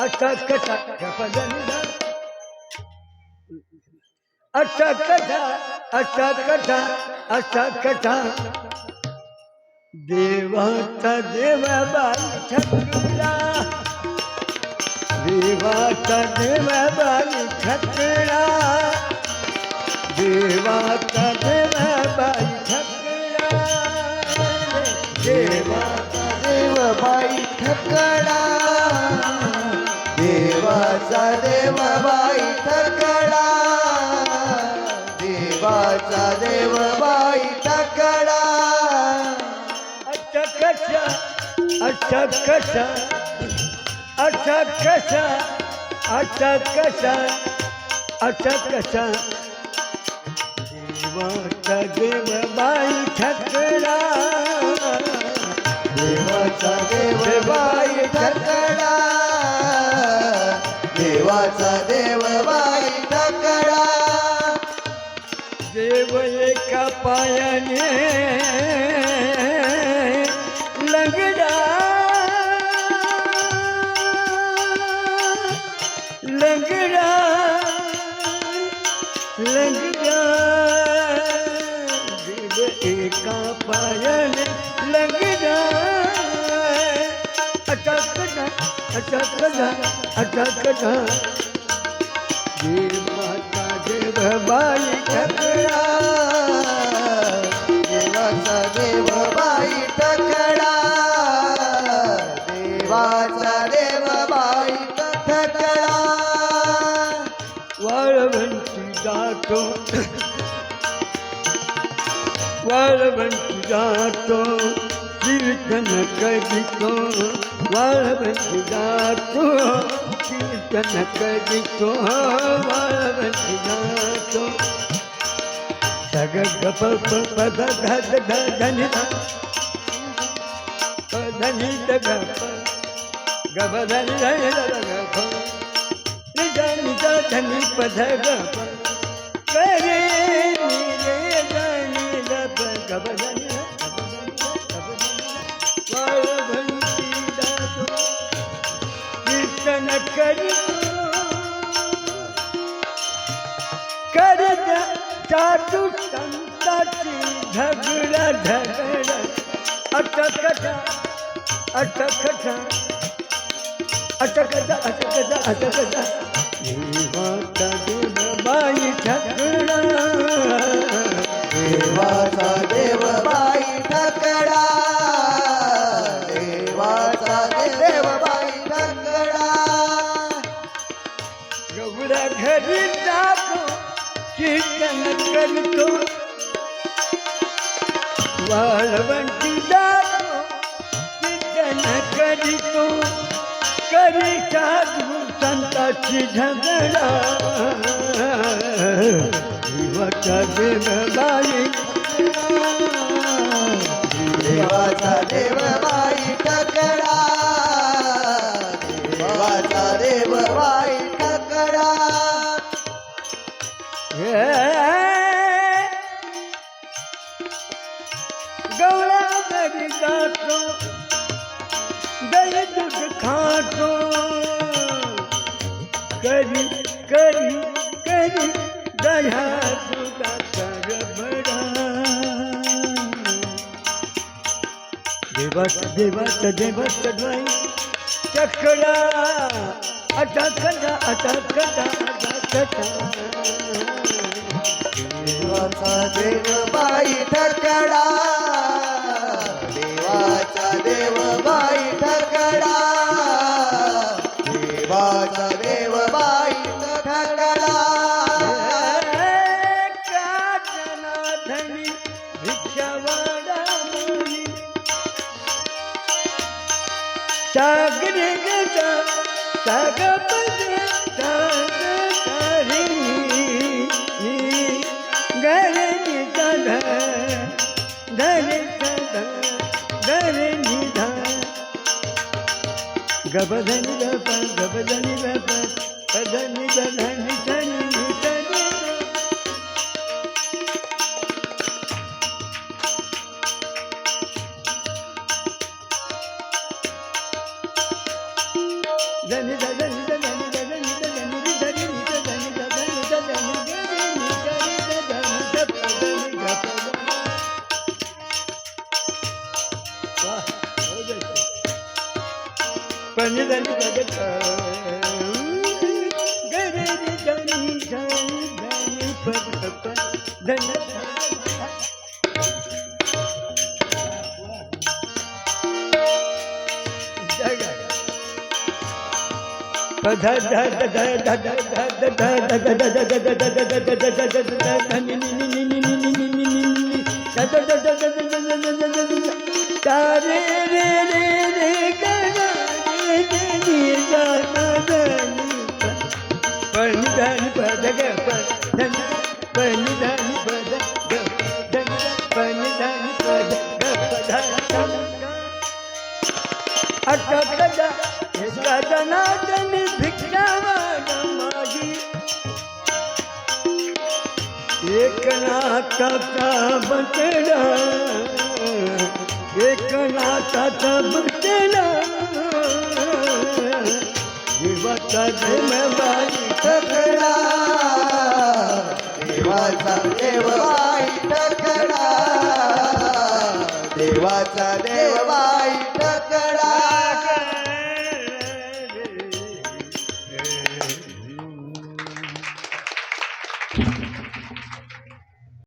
अटक पदनिध अटक अटक अटक देव ठकला देवाचा देव देव बाई ठकडा देवाचा देव बाई ठकडा देवाचा देव बाई ठकडा अटकशा अटकशा अटकशा अटकशा अटकशा देवाचा देव बाई ठकला देवाचा देव बाई ठकडा देवाचा देव बाई तकडा. देव एका पायाने लंगडा. लंगडा. लंगडा. देव एका पायाने लंगडा. अटकना अटकना अटकना माता देव बाई ठकला देवाचा देव बाई ठकडा देवाचा देव बाई ठकडा वाळवंटी जातो वाळवंटी जातो कीर्तन करीतो वाळवंटी जातो। कीर्तन करीतो वाळवंटी जातो। सग गप पद धद धनी धनी गप गप धनी धनी गप। धनी करे धनी धनी कीर्तन करितो करत चाटू संताची झगडा झगडा. अटकटा अटकटा अटकटा अटकटा अटकटा देवाचा देव बाई ठकडा देवाचा देव घरी जातो कीर्तन करतो वाळवंटी जातो कीर्तन करीतो करी साधू संताची झगडा देव देवाचा देव। दूध करी करी करी दह्या दुधाचा रबडा देवाचा देवाचा देवाचा द्वाई चकडा अटकटा अटकटा अटकटा देवाचा देव भिक्षावाडामुनी सागरे गजा सागपदे सागतारिणी गरणी धन रि ग रि नि ग रि ध धनी ध प धनी हो पद ग रि रि धनी धनी धनी पद एकनाथाचा बसला एकनाथाचा बसला देवाचा देवबाई टकडा देवाचा देवबाई तकडा देवाचा देवबाई तकडा